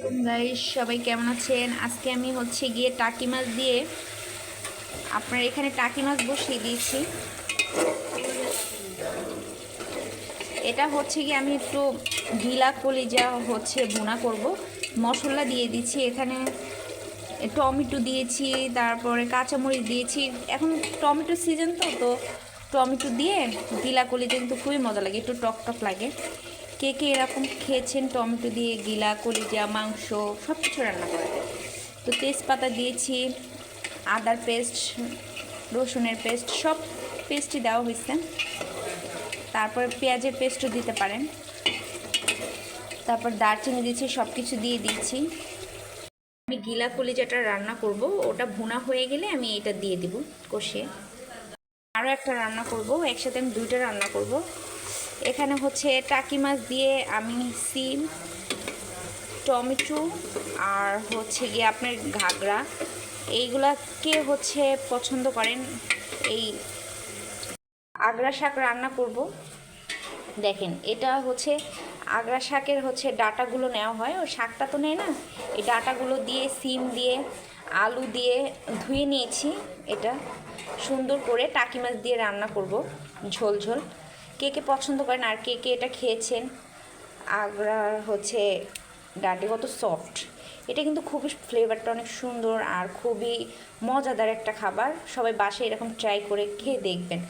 Guys সবাই কেমন আছেন? আজকে আমি হচ্ছে গিয়ে টাকি মাছ দিয়ে আপনার এখানে টাকি মাছ বসিয়ে দিয়েছি। এটা হচ্ছে গিয়ে আমি একটু গিলা কলিজা হচ্ছে ভুনা করব। মশলা দিয়ে দিচ্ছি এখানে টমেটো দিয়েছি, তারপরে কাঁচামরিচ দিয়েছি। এখন টমেটো সিজন তো তো টমেটো দিয়ে গিলা কলিজা কিন্তু খুবই মজা লাগে, একটু টক টক লাগে। কে কে এরকম খেয়েছেন? টমেটো দিয়ে, গিলা, কলিজা, মাংস সব কিছু রান্না করে তো তেজপাতা দিয়েছি, আদার পেস্ট, রসুনের পেস্ট, সব পেস্টই দেওয়া হয়েছে। তারপরে পেঁয়াজের পেস্টও দিতে পারেন। তারপর দারচিনি দিয়েছি সব কিছু দিয়ে দিচ্ছি আমি গিলা, কলিজাটা রান্না করব। ওটা ভুনা হয়ে গেলে আমি এটা দিয়ে দিব কষিয়ে। আরও একটা রান্না করব। একসাথে আমি দুইটা রান্না করব। এখানে হচ্ছে টাকি মাছ দিয়ে আমি সিম, টমেটো আর হচ্ছে গিয়ে আপনার ঘাগরা। এইগুলাকে হচ্ছে পছন্দ করেন এই আগ্রা শাক রান্না করব। দেখেন, এটা হচ্ছে আগ্রা শাকের হচ্ছে ডাটাগুলো নেওয়া হয়। ওই শাকটা তো নেয় না? এই ডাটাগুলো দিয়ে, সিম দিয়ে, আলু দিয়ে ধুয়ে নিয়েছি। এটা সুন্দর করে টাকি মাছ দিয়ে রান্না করব, ঝোল ঝোল। কে কে পছন্দ করেন আর কে কে এটা খেয়েছেন? আগ্রার হচ্ছে ডাঁটি কত সফট এটা কিন্তু খুবই ফ্লেভারটা অনেক সুন্দর আর খুবই মজাদার একটা খাবার। সবাই বাসায় এরকম ট্রাই করে খেয়ে দেখবেন।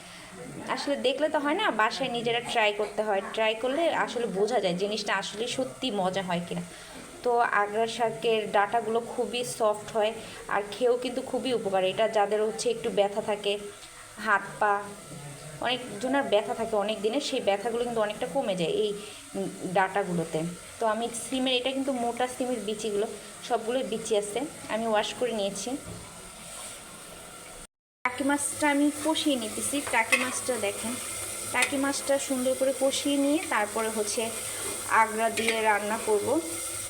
আসলে দেখলে তো হয় না, বাসায় নিজেরা ট্রাই করতে হয়। ট্রাই করলে আসলে বোঝা যায় জিনিসটা আসলে সত্যি মজা হয় কিনা। তো আগ্রা শাকের ডাটাগুলো খুবই সফট হয় আর খেয়েও কিন্তু খুবই উপকারী। এটা যাদের হচ্ছে একটু ব্যথা থাকে, হাত পা অনেকজনের ব্যথা থাকে অনেক দিনে সেই ব্যথাগুলো কিন্তু অনেকটা কমে যায় এই ডাটাগুলোতে। তো আমি সিমের, এটা কিন্তু মোটা সিমের বিচিগুলো, সবগুলোই বিচি আছে, আমি ওয়াশ করে নিয়েছি। টাকি মাছটা আমি কষিয়ে নিতেছি, টাকি মাছটা দেখেন। টাকি মাছটা সুন্দর করে কষিয়ে নিয়ে তারপরে হচ্ছে আগ্রা দিয়ে রান্না করব।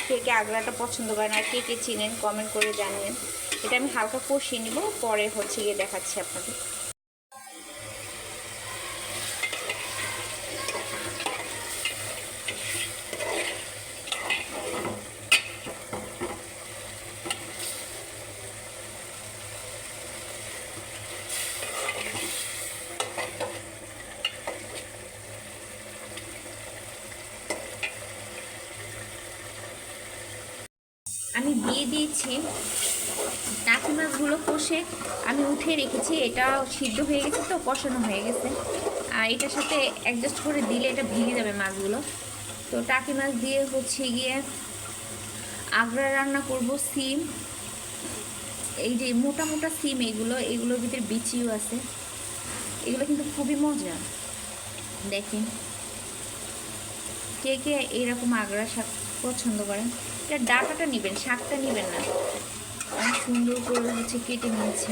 কে কে আগ্রাটা পছন্দ করেন আর কে কে চিনেন কমেন্ট করে জানিয়েন। এটা আমি হালকা কষিয়ে নিব, পরে হচ্ছে গিয়ে দেখাচ্ছি আপনাদের আমি দিয়ে দিয়েছি। টাকি মাছগুলো কষে আমি উঠে রেখেছি। এটা সিদ্ধ হয়ে গেছে তো, কষানো হয়ে গেছে। আর এটার সাথে অ্যাডজাস্ট করে দিলে এটা ভেঙে যাবে মাছগুলো। তো টাকি মাছ দিয়ে হচ্ছে গিয়ে আগ্রা রান্না করব সিম। এই যে মোটা মোটা সিম এগুলো, এগুলোর ভিতরে বিচিও আছে। এগুলো কিন্তু খুবই মজা। দেখেন, কে কে এইরকম আগ্রা পছন্দ করেন। এটা ডাটাটা নেবেন, শাকটা নেবেন না। অনেক সুন্দর করে হচ্ছে কেটে নিয়েছি।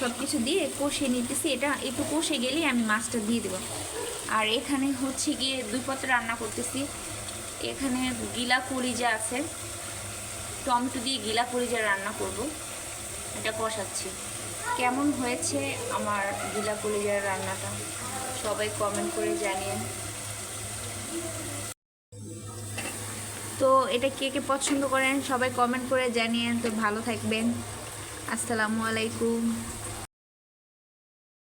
সব কিছু দিয়ে কষিয়ে নিতেছি। এটা একটু কষে গেলেই আমি মাছটা দিয়ে দেবো। আর এখানে হচ্ছে গিয়ে দুই পত্র রান্না করতেছি। এখানে গিলা কলিজা আছে। টমেটো দিয়ে গিলা কলিজা রান্না করব। এটা কষাচ্ছি। কেমন হয়েছে আমার গিলা কলিজার রান্নাটা? সবাই কমেন্ট করে জানিয়ে। তো এটা কে কে পছন্দ করেন সবাই কমেন্ট করে জানিয়েন। তো ভালো থাকবেন। আসসালামু আলাইকুম।